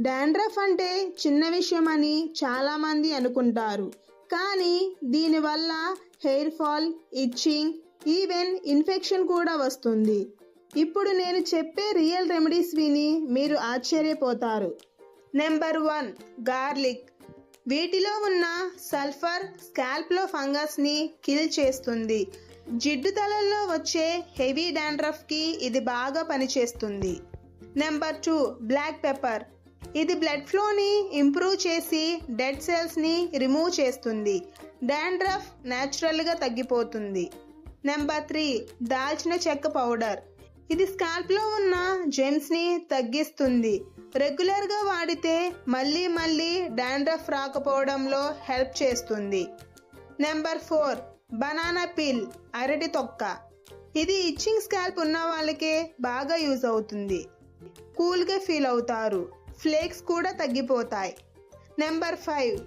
Dandruff అంటే చిన్న విషయం అని చాలామంది అనుకుంటారు. కానీ దీనివల్ల hair fall itching even infection కూడా వస్తుంది. ఇప్పుడు నేను చెప్పే రియల్ రెమెడీస్ విని మీరు ఆశ్చర్యపోతారు. Number one garlic. వీటిలో ఉన్న సల్ఫర్ స్కాల్ప్లో ఫంగస్ని కిల్ చేస్తుంది. జిడ్డు తలల్లో వచ్చే హెవీ డాండ్రఫ్కి ఇది బాగా పనిచేస్తుంది. Number two black pepper. ఇది బ్లడ్ ఫ్లోని ఇంప్రూవ్ చేసి డెడ్ సెల్స్ని రిమూవ్ చేస్తుంది. డాండ్రఫ్ న్యాచురల్గా తగ్గిపోతుంది. నెంబర్ త్రీ దాల్చిన చెక్క పౌడర్ ఇది స్కాల్ప్లో ఉన్న జెమ్స్ని తగ్గిస్తుంది. రెగ్యులర్గా వాడితే మళ్ళీ మళ్ళీ డాండ్రఫ్ రాకపోవడంలో హెల్ప్ చేస్తుంది. నెంబర్ ఫోర్ బనానా పిల్ అరటి తొక్క. ఇది ఇచ్చింగ్ స్కాల్ప్ ఉన్న వాళ్ళకే బాగా యూజ్ అవుతుంది. కూల్గా ఫీల్ అవుతారు. ఫ్లేక్స్ కూడా తగ్గిపోతాయి. Number five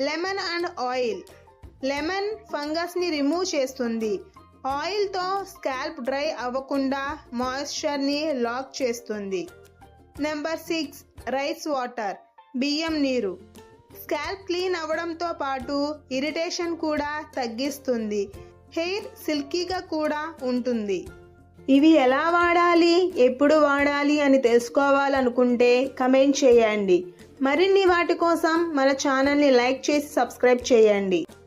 lemon and oil. Lemon ఫంగస్ని remove చేస్తుంది. ఆయిల్తో స్కాల్ప్ డ్రై అవ్వకుండా మాయిశ్చర్ని లాక్ చేస్తుంది. నెంబర్ సిక్స్ రైస్ వాటర్ బియ్యం నీరు. స్కాల్ప్ క్లీన్ అవ్వడంతో పాటు ఇరిటేషన్ కూడా తగ్గిస్తుంది. హెయిర్ సిల్కీగా కూడా ఉంటుంది. ఇవి ఎలా వాడాలి? ఎప్పుడు వాడాలి అని తెలుసుకోవాలనుకుంటే కమెంట్ చేయండి. మరిన్ని వాటి కోసం మన ఛానల్ని లైక్ చేసి సబ్స్క్రైబ్ చేయండి.